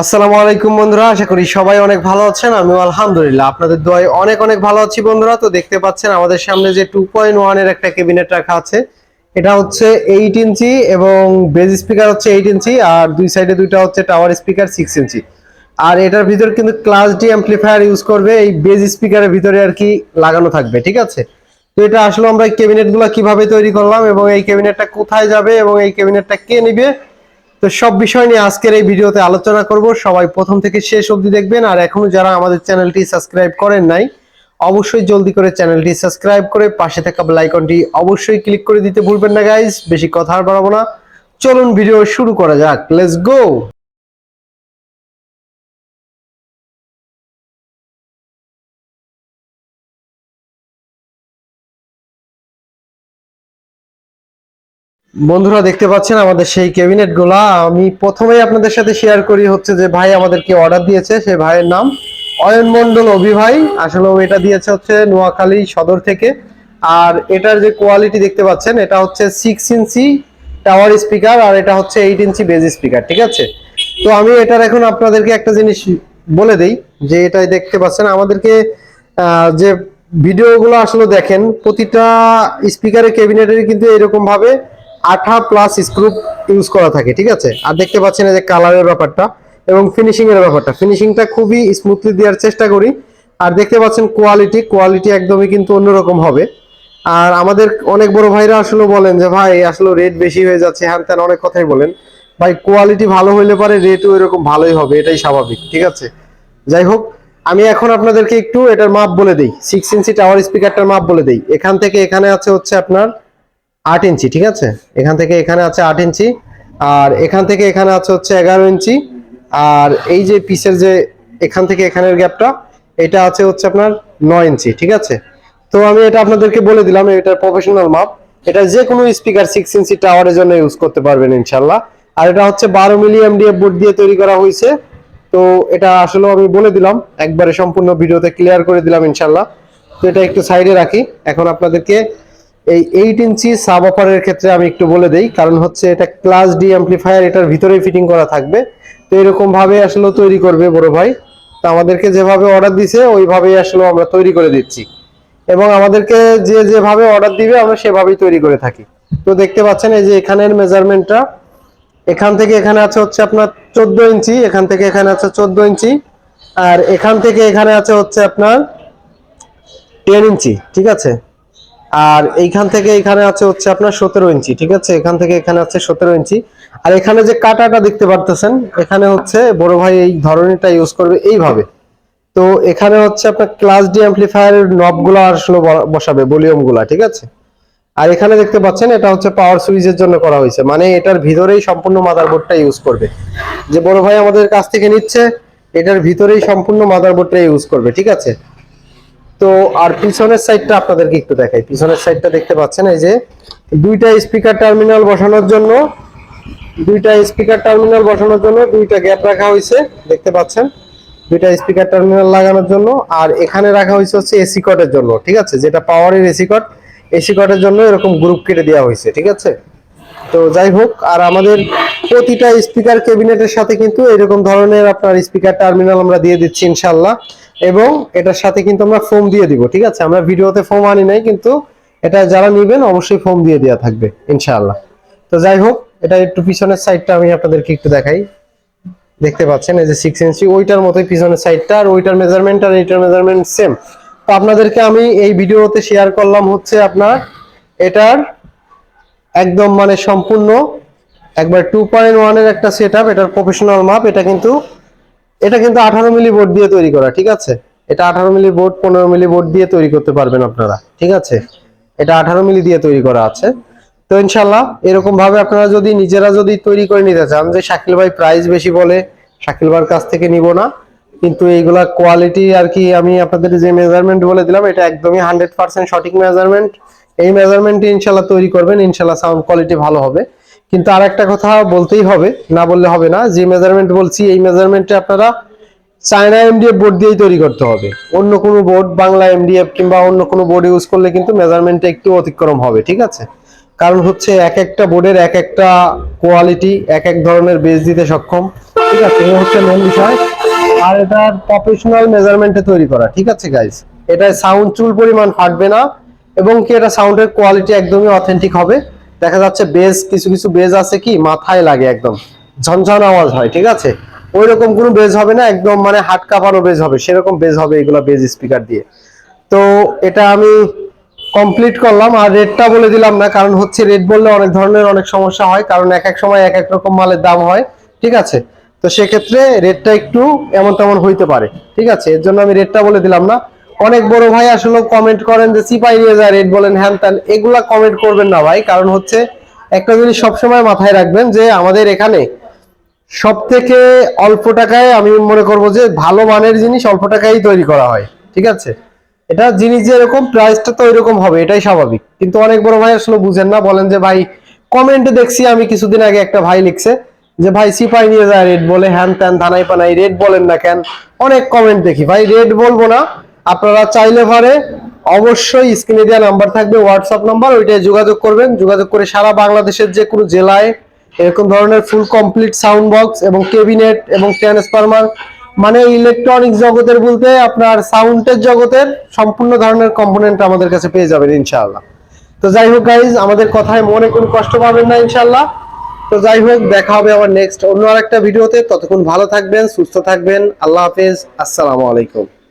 আসসালামু আলাইকুম বন্ধুরা, আশা করি সবাই অনেক ভালো আছেন, আমিও আলহামদুলিল্লাহ। আপনাদের দোয়ায় অনেক অনেক ভালো আছি বন্ধুরা, তো দেখতে পাচ্ছেন আমাদের সামনে যে টু পয়েন্ট একটা ক্যাবিনেট রাখা আছে, এটা হচ্ছে এইট ইঞ্চি এবং বেজ স্পিকার হচ্ছে এইট ইঞ্চি, আর দুই সাইডে দুইটা হচ্ছে টাওয়ার স্পিকার সিক্স ইঞ্চি। আর এটার ভিতর কিন্তু ক্লাস ডি অ্যাম্পলিফায়ার ইউজ করবে, এই বেজ স্পিকারের ভিতরে আর কি লাগানো থাকবে, ঠিক আছে? তো এটা আসলে আমরা এই ক্যাবিনেটগুলো কীভাবে তৈরি করলাম এবং এই ক্যাবিনেটটা কোথায় যাবে এবং এই ক্যাবিনেটটা কে নিবে তো সব বিষয় নিয়ে আজকের এই ভিডিওতে আলোচনা করব। সবাই প্রথম থেকে শেষ অবধি দেখবেন, আর এখনও যারা আমাদের চ্যানেলটি সাবস্ক্রাইব করেন নাই, অবশ্যই জলদি করে চ্যানেলটি সাবস্ক্রাইব করে পাশে থাকা আইকনটি অবশ্যই ক্লিক করে দিতে ভুলবেন না গাইস বেশি কথা আর বাড়াবো না। চলুন ভিডিও শুরু করা যাক। লেটস গো বন্ধুরা দেখতে পাচ্ছেন আমাদের সেই ক্যাবিনেটগুলা। আমি প্রথমেই আপনাদের সাথে শেয়ার করি হচ্ছে যে ভাই আমাদেরকে অর্ডার দিয়েছে সেই ভাইয়ের নাম অয়ন মন্ডল অভি ভাই আসলে এটা দিয়েছে হচ্ছে নোয়াখালী সদর থেকে। আর এটার যে কোয়ালিটি দেখতে পাচ্ছেন, এটা হচ্ছে সিক্স ইঞ্চি টাওয়ার স্পিকার আর এটা হচ্ছে এইট ইঞ্চি বেজ স্পিকার ঠিক আছে? তো আমি এটার এখন আপনাদেরকে একটা জিনিস বলে দেই, যে এটাই দেখতে পাচ্ছেন। আমাদেরকে যে ভিডিওগুলো আসলে দেখেন, প্রতিটা স্পিকারের ক্যাবিনেটের কিন্তু এরকম ভাবে আঠা প্লাস স্ক্রু ইউজ করা থাকে, ঠিক আছে? আর দেখতে পাচ্ছেন যে কালারের ব্যাপারটা এবং ফিনিশিং এর ব্যাপারটা। ফিনিশিংটা খুবই স্মুথলি দেওয়ার চেষ্টা করি। আর দেখতে পাচ্ছেন কোয়ালিটি কোয়ালিটি একদমই কিন্তু অন্যরকম হবে। আর আমাদের অনেক বড় ভাইরা আসলে বলেন যে, ভাই, আসলে রেট বেশি হয়ে যাচ্ছে। হ্যান ত্যান অনেক কথাই বলেন। ভাই কোয়ালিটি ভালো হইলে পারে রেটও এরকম ভালোই হবে, এটাই স্বাভাবিক। ঠিক আছে? যাই হোক, আমি এখন আপনাদেরকে একটু এটার মাপ বলে দিই। সিক্স ইঞ্চি টাওয়ার স্পিকারটার মাপ বলে দিই। এখান থেকে এখানে আছে হচ্ছে আপনার আট ইঞ্চি, ঠিক আছে? এখান থেকে এখানে আছে আট ইঞ্চি, আর এখান থেকে এখানে আছে হচ্ছে এগারো ইঞ্চি, আর এই যে পিসের যে এখান থেকে এখানের গ্যাপটা এটা আছে হচ্ছে আপনার নয় ইঞ্চি, ঠিক আছে? তো আমি এটা আপনাদেরকে বলে দিলাম এটার প্রফেশনাল মাপ এটা যে কোনো স্পিকার সিক্স ইঞ্চি টাওয়ারের জন্য ইউজ করতে পারবেন ইনশাল্লাহ আর এটা হচ্ছে বারো মিলি এমডিএফ বোর্ড দিয়ে তৈরি করা হয়েছে। তো এটা আসলে আমি বলে দিলাম, একবারে সম্পূর্ণ ভিডিওতে ক্লিয়ার করে দিলাম ইনশাল্লাহ তো এটা একটু সাইডে রাখি। এখন আপনাদেরকে এই এইট ইঞ্চি সাব অফারের ক্ষেত্রে আমি একটু বলে দেই, কারণ হচ্ছে এটা ক্লাস ডি অ্যাম্পলিফায়ার এটার ভিতরেই ফিটিং করা থাকবে। তো এরকম ভাবে আসলে তৈরি করবে বড় ভাই। তো আমাদেরকে যেভাবে অর্ডার দিছে, ওইভাবেই আসলে আমরা তৈরি করে দিচ্ছি। এবং আমাদেরকে যে যেভাবে অর্ডার দিবে, আমরা সেভাবেই তৈরি করে থাকি। তো দেখতে পাচ্ছেন, এই যে এখানের মেজারমেন্টটা এখান থেকে এখানে আছে হচ্ছে আপনার চোদ্দ ইঞ্চি এখান থেকে এখানে আছে চোদ্দ ইঞ্চি আর এখান থেকে এখানে আছে হচ্ছে আপনার টেন ইঞ্চি ঠিক আছে? আর এইখান থেকে এখানে আছে হচ্ছে আপনার সতেরো ইঞ্চি, ঠিক আছে? এখান থেকে এখানে আছে সতেরো ইঞ্চি। আর এখানে যে কাটাটা দেখতে পারতেছেন, এখানে হচ্ছে বড় ভাই এই ধরনেরটা ইউজ করবে এইভাবে। তো এখানে হচ্ছে আপনার ক্লাস ডি অ্যাম্পলিফায়ারের নবগুলো আসলে বসাবে ভলিউমগুলা, ঠিক আছে? আর এখানে দেখতে পাচ্ছেন, এটা হচ্ছে পাওয়ার সুইচের জন্য করা হয়েছে। মানে এটার ভিতরেই সম্পূর্ণ মাদারবোর্ডটা ইউজ করবে। যে বড় ভাই আমাদের কাছ থেকে নিচ্ছে, এটার ভিতরেই সম্পূর্ণ মাদারবোর্ডটা ইউজ করবে, ঠিক আছে? তো আর পিছনের সাইডটা আপনাদেরকে একটু দেখাই। পিছনের সাইডটা দেখতে পাচ্ছেন, এই যে দুইটা স্পিকার টার্মিনাল বসানোর জন্য, দুইটা স্পিকার টার্মিনাল বসানোর জন্য দুইটা গ্যাপ রাখা হয়েছে, দেখতে পাচ্ছেন? দুইটা স্পিকার টার্মিনাল লাগানোর জন্য, আর এখানে রাখা হয়েছে হচ্ছে এসি কটের জন্য, ঠিক আছে? যেটা পাওয়ারের এসি কট এসি কটের জন্য এরকম গ্রুপ কেটে দেওয়া হয়েছে, ঠিক আছে? তো যাই হোক, আর আমাদের প্রতিটা স্পিকার ক্যাবিনেটের সাথে কিন্তু এরকম ধরনের আপনার স্পিকার টার্মিনাল আমরা দিয়ে দিচ্ছি ইনশাল্লাহ এবং এটার সাথে কিন্তু আমরা ফোম দিয়ে দিব, ঠিক আছে? আমরা ভিডিওতে ফোম আনি নাই, কিন্তু এটা যারা নেবেন অবশ্যই ফোম দিয়ে দেওয়া থাকবে, ইনশাআল্লাহ। তো যাই হোক, এটা একটু পিছনের সাইডটা আমি আপনাদেরকে একটু দেখাই। দেখতে পাচ্ছেন, এই যে সিক্স ইঞ্চি ওইটার মতোই পিছনের সাইডটা আর ওইটার মেজারমেন্ট আর এইটার মেজারমেন্ট সেম তো আপনাদেরকে আমি এই ভিডিওতে শেয়ার করলাম হচ্ছে আপনার এটার একদম মানে সম্পূর্ণ একবার টু পয়েন্ট ওয়ানের একটা সেট এটার প্রফেশনাল মাপ এটা কিন্তু এটা কিন্তু আঠারো মিলি বোর্ড দিয়ে তৈরি করা, ঠিক আছে? এটা আঠারো মিলি বোর্ড, পনেরো মিলি বোর্ড দিয়ে তৈরি করতে পারবেন আপনারা, ঠিক আছে? এটা আঠারো মিলি দিয়ে তৈরি করা আছে। তো ইনশাল্লাহ এরকম ভাবে আপনারা যদি নিজেরা যদি তৈরি করে নিতে চান, যে শাকিল ভাই প্রাইস বেশি বলে, শাকিল ভাইয়ের কাছ থেকে নিব না, কিন্তু এইগুলা কোয়ালিটি আর কি আমি আপনাদের যে মেজারমেন্ট বলে দিলাম, এটা একদমই হান্ড্রেড পার্সেন্ট সঠিক মেজারমেন্ট এই মেজারমেন্টে ইনশাল্লাহ তৈরি করবেন ইনশাল্লাহ সাউন্ড কোয়ালিটি ভালো হবে। কিন্তু আর একটা কথা বলতেই হবে, না বললে হবে না। যে মেজারমেন্ট বলছি, এই মেজারমেন্টে আপনারা চায়না এমডিএফ বোর্ড দিয়েই তৈরি করতে হবে। অন্য কোনো বোর্ড বাংলা এমডিএফ কিংবা অন্য কোনো বোর্ড ইউজ করলে কিন্তু মেজারমেন্টে একটু অতিক্রম হবে, ঠিক আছে? কারণ হচ্ছে এক একটা বোর্ডের এক একটা কোয়ালিটি এক এক ধরনের বেস দিতে সক্ষম, ঠিক আছে? এই হচ্ছে মেন বিষয়। আর এটার প্রফেশনাল মেজারমেন্টে তৈরি করা, ঠিক আছে গাইস এটা সাউন্ড চুল পরিমাণ ফাটবে না এবং কি এটা সাউন্ডের কোয়ালিটি একদমই অথেন্টিক হবে। দেখা যাচ্ছে বেজ, কিছু কিছু বেজ আছে কি, মাথায় লাগে একদম। ঝনঝন আওয়াজ হয়, ঠিক আছে? ওই রকম কোনো বেজ হবে না, একদম মানে হাট কাঁপানো বেজ হবে, সেরকম বেজ হবে এগুলো বেজ স্পিকার দিয়ে। তো এটা আমি কমপ্লিট করলাম, আর রেটটা বলে দিলাম না, কারণ হচ্ছে রেট বললে অনেক ধরনের অনেক সমস্যা হয়, কারণ এক এক সময় এক এক রকম মালের দাম হয়, ঠিক আছে? তো সেক্ষেত্রে রেটটা একটু এমন তেমন হইতে পারে, ঠিক আছে? এর জন্য আমি রেটটা বলে দিলাম না। অনেক বড় ভাই আসলে কমেন্ট করেন যে সিপাই যায় রেট বলেন। হ্যান ত্যান, এগুলা কমেন্ট করবেন না ভাই। কারণ হচ্ছে একটা জিনিস সবসময় মাথায় রাখবেন যে, আমাদের এখানে সব থেকে অল্প টাকায় আমি মনে করব যে, ভালো মানের জিনিস অল্প টাকায় তৈরি করা হয়। ঠিক আছে? এটা জিনিস যেরকম প্রাইসটা তো এরকম হবে, এটাই স্বাভাবিক। কিন্তু অনেক বড় ভাই আসলে বুঝেন না, বলেন যে, ভাই কমেন্টে দেখছি আমি কিছুদিন আগে একটা ভাই লিখছে যে, ভাই সিপাই নিয়ে যায় রেড বলে। হ্যান ত্যান, ধানাই পানাই রেড বলেন না কেন, অনেক কমেন্ট দেখি। ভাই রেড বলব না আপনারা চাইলে পারে অবশ্যই স্ক্রিনে দেওয়া নাম্বার থাকবে হোয়াটসঅ্যাপ নাম্বার ওইটায় যোগাযোগ করবেন। যোগাযোগ করে সারা বাংলাদেশের যে কোনো জেলায় এরকম ধরনের ফুল কমপ্লিট সাউন্ড বক্স এবং কেবিনেট এবং ট্রান্সফরমার মানে ইলেকট্রনিক্স জগতের বলতে আপনার সাউন্ডের জগতের সম্পূর্ণ ধরনের কম্পোনেন্ট আমাদের কাছে পেয়ে যাবেন ইনশাআল্লাহ। তো যাই হোক গাইজ আমাদের কথায় মনে কোনো কষ্ট পাবেন না ইনশাআল্লাহ। তো যাই হোক, দেখা হবে আবার নেক্সট অন্য আরেকটা ভিডিওতে। ততক্ষণ ভালো থাকবেন, সুস্থ থাকবেন। আল্লাহ হাফেজ। আসসালামু আলাইকুম।